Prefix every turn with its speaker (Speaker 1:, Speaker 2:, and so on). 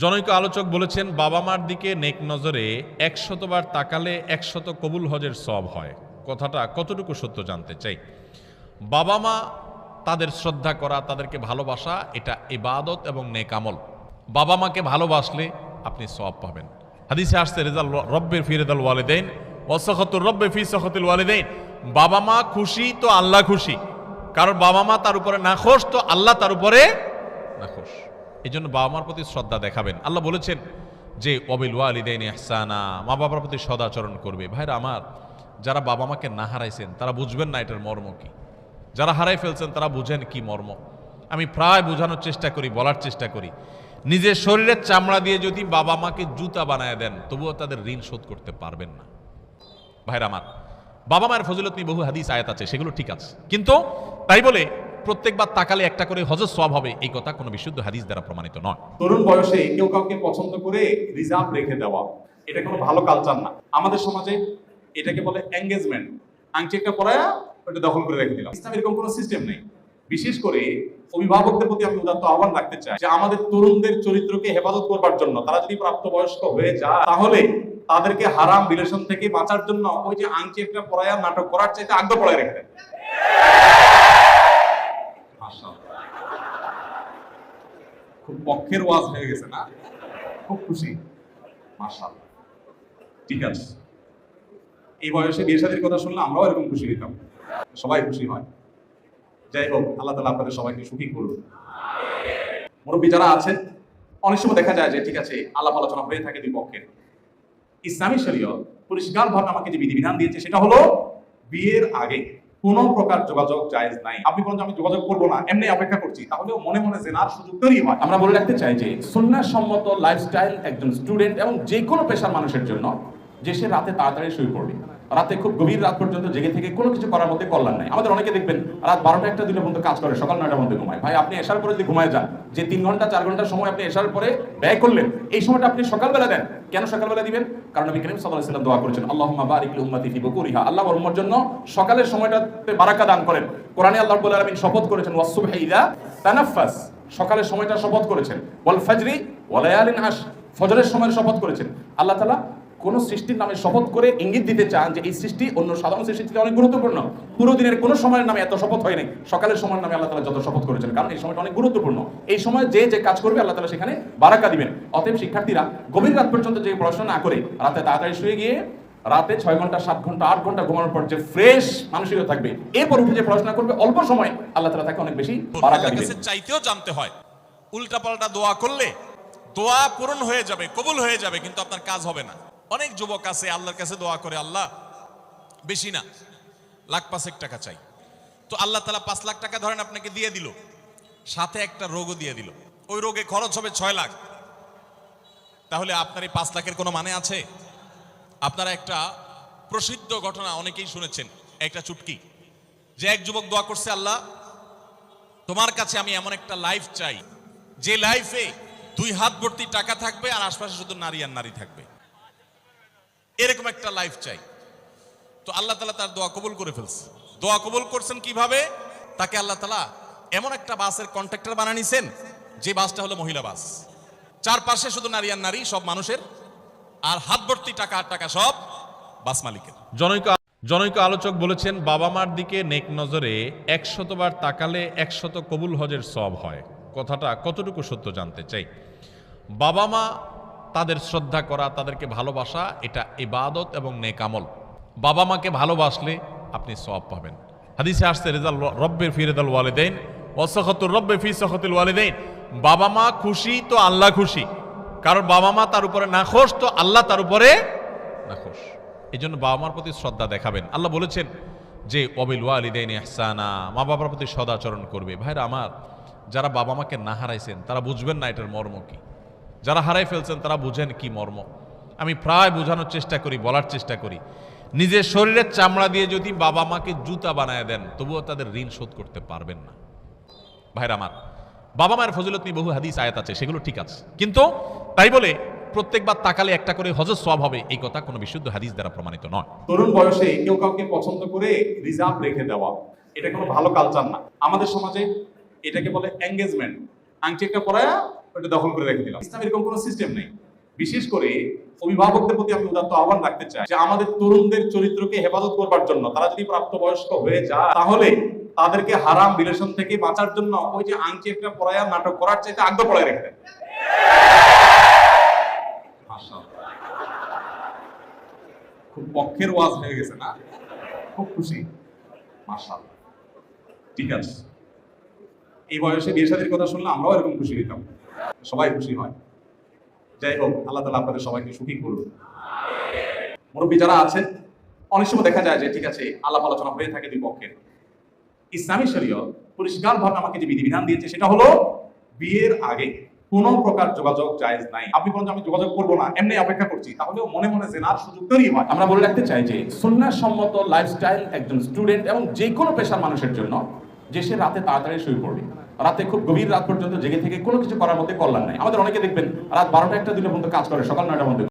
Speaker 1: জনৈক আলোচক বলেছেন বাবা মার দিকে নেক নজরে একশতবার তাকালে একশত কবুল হজের সব হয়। কথাটা কতটুকু সত্য জানতে চাই? বাবা মা তাদের শ্রদ্ধা করা, তাদেরকে ভালোবাসা, এটা ইবাদত এবং নেকামল বাবা মাকে ভালোবাসলে আপনি সব পাবেন। হাদিসে আসছে, রেজাল রব্বের ফি রেজাল ওয়ালিদাইন ওয়াসখতুর রব্বে ফি সখতুল ওয়ালিদাইন। বাবা মা খুশি তো আল্লাহ খুশি। কারণ বাবা মা তার উপরে নাখোশ, তো আল্লাহ তার উপরে নাখোশ। এই জন্য বাবা মার প্রতি শ্রদ্ধা দেখাবেন। আল্লাহ বলেছেন যে অবিল ওয়ালিদাইন ইহসানা। মা বাবার প্রতি সদাচরণ করবে। ভাইরা আমার, যারা বাবা মাকে না হারাইছেন, তারা বুঝবেন না এটার মর্ম কি। যারা হারাই ফেলছেন, তারা বুঝেন কি মর্ম। আমি প্রায় বোঝানোর চেষ্টা করি, বলার চেষ্টা করি। নিজের শরীরের চামড়া দিয়ে যদি বাবা মাকে জুতা বানায় দেন, তবুও তাদের ঋণ শোধ করতে পারবেন না। ভাইরা আমার বাবা মায়ের ফজিলত নিয়ে বহু হাদিস, আয়াত আছে, সেগুলো ঠিক আছে। কিন্তু তাই বলে প্রত্যেকবার তাকালে একটা করে হজর সব হবে। এই কথা কোনো বিশুদ্ধ হাদিস দ্বারা প্রমাণিত নয়।
Speaker 2: তরুণ বয়সে কেউ কাউকে পছন্দ করে রিজার্ভ রেখে দেওয়া, এটা কোনো ভালো কালচার না। আমাদের সমাজে এটাকে বলে এঙ্গেজমেন্ট আংটি একটা পরায়া ওটা দখল করে রেখে দিলাম। ইসলাম এরকম কোনো সিস্টেম নেই। বিশেষ করে অভিভাবকদের প্রতি আমি উদাত্ত আহ্বান রাখতে চাই যে আমাদের তরুণদের চরিত্রকে হেফাজত করবার জন্য, তারা যদি প্রাপ্তবয়স্ক হয়ে যায়, তাহলে তাদেরকে হারাম রিলেশন থেকে বাঁচার জন্য ওই যে আংটি একটা পরায়া নাটক করার চাইতে আগ্রহ পড়ায় রেখে মাশাআল্লাহ। খুব পক্ষের ওয়াজ হয়ে গেছে না? খুব খুশি। মার্শাল ঠিক আছে। এই বয়সে বিয়ে শাদীর কথা শুনলে আমরাও এরকম খুশি হইতাম। সবাই খুশি হয়। যাই হোক, আল্লাহ তালা আপনাদের সবাইকে সুখী করুন মুরব্বী যারা আছেন, অনেক সময় দেখা যায় যে, ঠিক আছে, আলাপ আলোচনা হয়ে থাকে দুই পক্ষের। ইসলামী শরীয়ত পরিষ্কারভাবে আমাকে যে বিধিবিধান দিয়েছে, সেটা হলো বিয়ের আগে কোনো প্রকার যোগাযোগ জায়েজ নাই। আপনি বলেন আমি যোগাযোগ করব না, এমনি অপেক্ষা করছি। তাহলেও মনে মনে জেনার সুযোগ তৈরি হয়।
Speaker 3: আমরা বলে রাখতে চাই যে সম্মত লাইফস্টাইল একজন স্টুডেন্ট এবং যে কোনো পেশার মানুষের জন্য যে সে রাতে তাড়াতাড়ি শুয়ে পড়বে। রাতে খুব গভীর রাত পর্যন্ত জেগে থেকে কোনো কিছু করার মধ্যে কল্যাণ নাই। আমাদের অনেকে দেখবেন, রাত বারোটা একটা দিনের পর্যন্ত কাজ করে, সকাল নয়টার মধ্যে ঘুমায়। ভাই, আপনি এসার পরে যদি ঘুমায় যান, যে তিন ঘণ্টা, চার ঘণ্টার সময় আপনি এসার পরে ব্যয় করলেন, এই সময়টা আপনি সকালবেলা দেন। কেন সকালবেলা দিবেন? কারণ নবী করিম আলাইহি সাল্লাম দোয়া করেছেন, আল্লাহুম্মা বারিক উম্মতি ফি আল্লাহ ওর উম্মর জন্য সকালের সময়টাতে বারাকা দান করেন। কোরআনে আল্লাহ রাব্বুল আলামিন শপথ করেছেন, ওয়াসসুবহি ইযা তানাফাস সকালের সময়টা শপথ করেছেন। ওয়াল ফাজরি ওয়া লায়ালিন আশ ফজরের সময়ের শপথ করেছেন। আল্লাহ তাআলা কোন সৃষ্টির নামে শপথ করে ইঙ্গিত দিতে চান যে এই সৃষ্টি অন্য সাধারণ সৃষ্টির থেকে অনেক গুরুত্বপূর্ণ। পুরো দিনের কোনো সময়ের নামে এত শপথ হয় নাই। সকালের সময়ের নামে আল্লাহ তালা যত শপথ করেছেন কারণ এই সময়টা অনেক গুরুত্বপূর্ণ। এই সময় যে যে কাজ করবে আল্লাহ তালা সেখানে বারাকা দিবেন। অতএব শিক্ষার্থীরা গভীর রাত পর্যন্ত যে পড়াশোনা না করে রাতে তাড়াতাড়ি শুয়ে গিয়ে রাতে ছয় ঘণ্টা সাত ঘণ্টা আট ঘণ্টা ঘুমানোর পর যে ফ্রেশ মানসিকতা থাকবে এরপর উঠে যে পড়াশোনা করবে অল্প সময় আল্লাহ তালা তাকে অনেক বেশি বারাকা দিবেন।
Speaker 4: চাইতেও জানতে হয় উল্টাপাল্টা দোয়া করলে দোয়া পূরণ হয়ে যাবে কবুল হয়ে যাবে কিন্তু আপনার কাজ হবে না। অনেক যুবক আছে, আল্লাহর কাছে দোয়া করে, আল্লাহ, বেশি না, লাখ পাঁচেক টাকা চাই। তো আল্লাহ তালা পাঁচ লাখ টাকা ধরেন আপনাকে দিয়ে দিল, সাথে একটা রোগও দিয়ে দিল। ওই রোগে খরচ হবে ছয় লাখ। তাহলে আপনার এই পাঁচ লাখের কোনো মানে আছে? আপনারা একটা প্রসিদ্ধ ঘটনা অনেকেই শুনেছেন, একটা চুটকি। যে এক যুবক দোয়া করছে, আল্লাহ, তোমার কাছে আমি এমন একটা লাইফ চাই, যে লাইফে দুই হাত ভর্তি টাকা থাকবে আর আশপাশে শুধু নারী আর নারী থাকবে। এরকম একটা লাইফ চাই। তো আল্লাহ তালা তার দোয়া কবুল করে ফেলছে। দোয়া কবুল করছেন কীভাবে? তাকে আল্লাহ তালা এমন একটা বাসের কন্ট্রাক্টর বানানিছেন যে বাসটা হলো মহিলা বাস। চারপাশে শুধু নারী আর নারী, সব মানুষের। আর হাত ভর্তি টাকা আর টাকা সব বাস মালিকের।
Speaker 1: জনৈক জনৈক আলোচক বলেছেন, বাবা মার দিকে নেক নজরে একশতবার তাকালে একশত কবুল হজের সব হয়। কথাটা কতটুকু সত্য জানতে চাই? বাবা মা তাদের শ্রদ্ধা করা, তাদেরকে ভালোবাসা, এটা ইবাদত এবং নেকামল বাবা মাকে ভালোবাসলে আপনি সব পাবেন। হাদিসে আসছে, রেজাল রব্বের ফি রেজাল ওয়ালিদাইন ওয়াসখতুর রব্বে ফি সখতুল ওয়ালিদাইন। বাবা মা খুশি তো আল্লাহ খুশি। কারণ বাবা মা তার উপরে নাখোশ, তো আল্লাহ তার উপরে নাখোশ। এই জন্য বাবা মার প্রতি শ্রদ্ধা দেখাবেন। আল্লাহ বলেছেন যে অবিল ওয়ালিদাইন ইহসানা। মা বাবার প্রতি সদাচরণ করবে। ভাইরা আমার, যারা বাবা মাকে না হারাইছেন, তারা বুঝবেন না এটার মর্ম কি। যারা হারাই ফেলছেন, তারা বুঝেন কি মর্ম। আমি প্রায় বোঝানোর চেষ্টা করি, বলার চেষ্টা করি। নিজের শরীরের চামড়া দিয়ে যদি বাবা মাকে জুতা বানায় দেন, তবুও তাদের ঋণ শোধ করতে পারবেন না। ভাইরা আমার, বাবা মায়ের ফজিলত নিয়ে বহু হাদিস, আয়াত আছে, সেগুলো ঠিক আছে। কিন্তু তাই বলে প্রত্যেকবার তাকালে একটা করে হজর সব হবে, এই কথা কোনো বিশুদ্ধ হাদিস দ্বারা প্রমাণিত নয়।
Speaker 2: তরুণ বয়সে কেউ কাউকে পছন্দ করে রিজার্ভ রেখে দেওয়া, এটা কোনো ভালো কালচার না। আমাদের সমাজে এটাকে বলে এঙ্গেজমেন্ট আংটি একটা পরায়া ওটা দখল করে রেখে দিলাম। ইসলাম এরকম কোনো সিস্টেম নেই। বিশেষ করে অভিভাবকদের প্রতি আমি উদাত্ত আহ্বান রাখতে চাই যে আমাদের তরুণদের চরিত্রকে হেফাজত করবার জন্য, তারা যদি প্রাপ্তবয়স্ক হয়ে যায়, তাহলে তাদেরকে হারাম রিলেশন থেকে বাঁচার জন্য ওই যে আংটি একটা পড়ায়া নাটক করার চাইতে আগ্রহ পড়ায় রেখে দেন। খুব পক্ষের ওয়াজ হয়ে গেছে না? খুব খুশি। মাশাআল্লাহ। ঠিক আছে। এই বয়সে বিয়ে শাদীর কথা শুনলে আমরাও এরকম খুশি হইতাম। সবাই খুশি হয়। যাই হোক, আল্লাহ তালা আপনাদের সবাইকে সুখী করুন মুরব্বী যারা আছেন, অনেক সময় দেখা যায় যে, ঠিক আছে, আলাপ আলোচনা হয়ে থাকে দুই পক্ষের। ইসলামী শরীয়ত পরিষ্কারভাবে আমাকে যে বিধিবিধান দিয়েছে, সেটা হলো বিয়ের আগে কোনো প্রকার যোগাযোগ জায়েজ নাই। আপনি বলেন আমি যোগাযোগ করব না, এমনি অপেক্ষা করছি। তাহলেও মনে মনে জেনার সুযোগ তৈরি হয়।
Speaker 3: আমরা বলে রাখতে চাই যে সম্মত লাইফস্টাইল একজন স্টুডেন্ট এবং যে কোনো পেশার মানুষের জন্য যে সে রাতে তাড়াতাড়ি শুয়ে পড়বে। রাতে খুব গভীর রাত পর্যন্ত জেগে থেকে কোনো কিছু করার মধ্যে কল্যাণ নাই। আমাদের অনেকে দেখবেন রাত বারোটা একটা দিনের পর্যন্ত কাজ করে, সকাল নয়টা মধ্যে